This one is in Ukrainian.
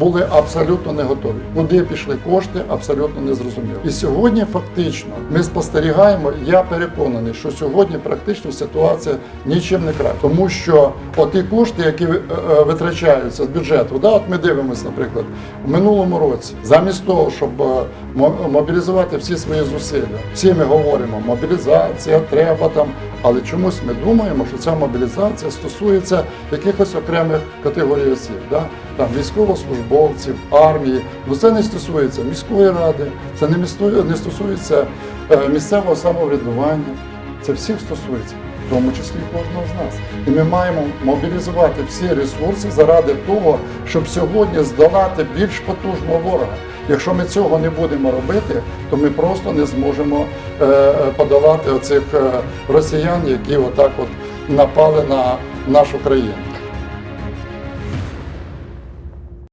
були абсолютно не готові. Куди пішли кошти, абсолютно не зрозуміло. І сьогодні фактично ми спостерігаємо. Я переконаний, що сьогодні практично ситуація нічим не краще, тому що оті кошти, які е, е, витрачаються з бюджету, да, от ми дивимося, наприклад, в минулому році, замість того, щоб е, мобілізувати всі свої зусилля, всі ми говоримо, мобілізація, треба там, але чомусь ми думаємо, що ця мобілізація стосується якихось окремих категорій осіб, да? там військовослужбовців, армії. Ну це не стосується міської ради, це не, місто- не стосується е, місцевого самоврядування. Це всіх стосується, в тому числі кожного з нас. І ми маємо мобілізувати всі ресурси заради того, щоб сьогодні здолати більш потужного ворога. Якщо ми цього не будемо робити, то ми просто не зможемо е, подолати оцих е, росіян, які отак от напали на нашу країну.